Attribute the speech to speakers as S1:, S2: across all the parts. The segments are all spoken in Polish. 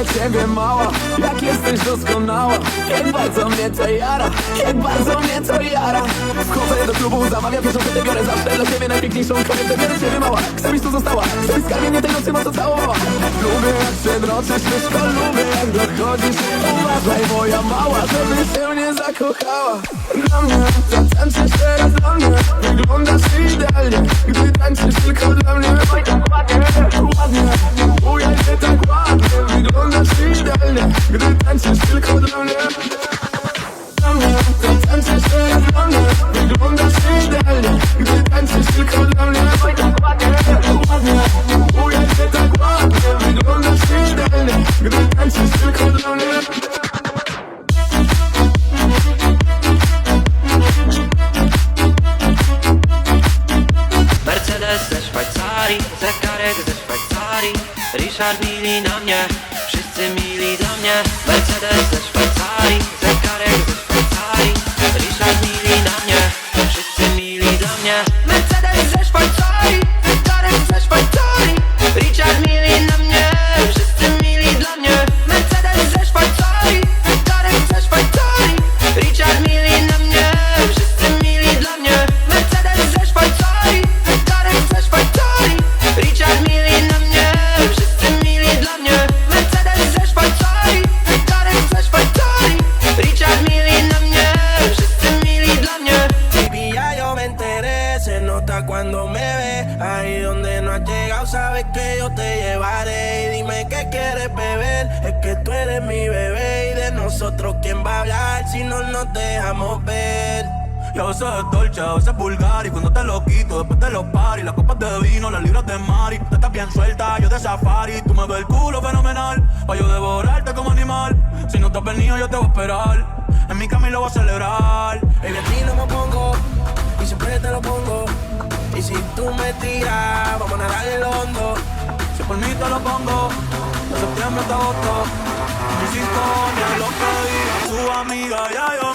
S1: lubię ciebie mała Jak jesteś doskonała. Jak bardzo mnie to jara Jak bardzo mnie to jara. Wchodzę do klubu, zamawiam pierwszą wtedy biorę zawsze Dla ciebie najpiękniejszą kobietę biorę ciebie mała. Chcę byś tu została Chcę byś skarbie mnie tej nocy mocno całowała. Lubię jak się droczysz wszystko Lubię jak dochodzisz. Uważaj moja mała Żebyś się nie zakochała. Dla mnie Zatańczysz teraz dla mnie Wyglądasz idealnie. Gdy tańczysz tylko dla mnie
S2: zegarek ze Szwajcarii Richard mili na mnie, wszyscy mili dla mnie. Mercedes
S3: nota cuando me ve. Ahí donde no has llegado, sabes que yo te llevaré. Y dime qué quieres beber, es que tú eres mi bebé. Y de nosotros, ¿quién va a hablar si no nos dejamos ver?
S4: Y a veces es dolce, a veces es vulgar Y cuando te lo quito, después de los paris Las copas de vino, las libras de mari Tú estás bien suelta, yo de safari Tú me ves el culo fenomenal Pa' yo devorarte como animal Si no te has venido, yo te voy a esperar En mi cama y lo voy a celebrar
S3: tiras, vamos a nadar el hondo.
S4: Si por mí te lo pongo De septiembre hasta agosto Mi sintonía lo diga tu amiga Ya yo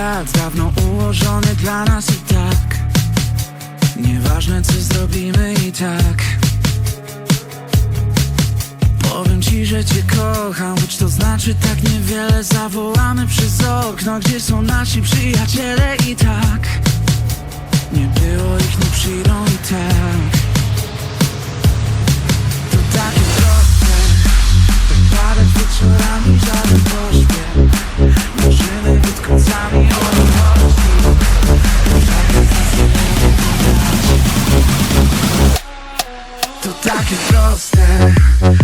S5: świat dawno ułożony dla nas i tak. Nieważne co zrobimy i tak. Powiem ci, że cię kocham, choć to znaczy tak niewiele. Zawołamy przez okno, gdzie są nasi przyjaciele i tak. Nie było ich, nie przyjdą proste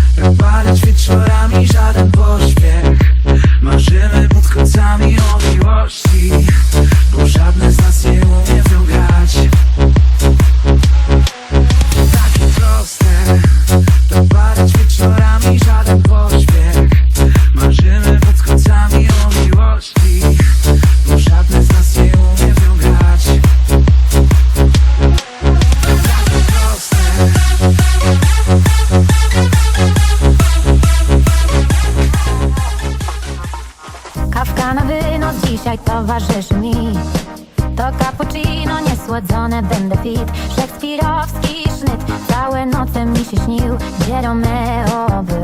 S6: Kawka na wynos dzisiaj towarzyszy mi. To cappuccino niesłodzone, będę fit. Szekspirowski sznyt Całe noce mi się śnił. Gdzie Romeo był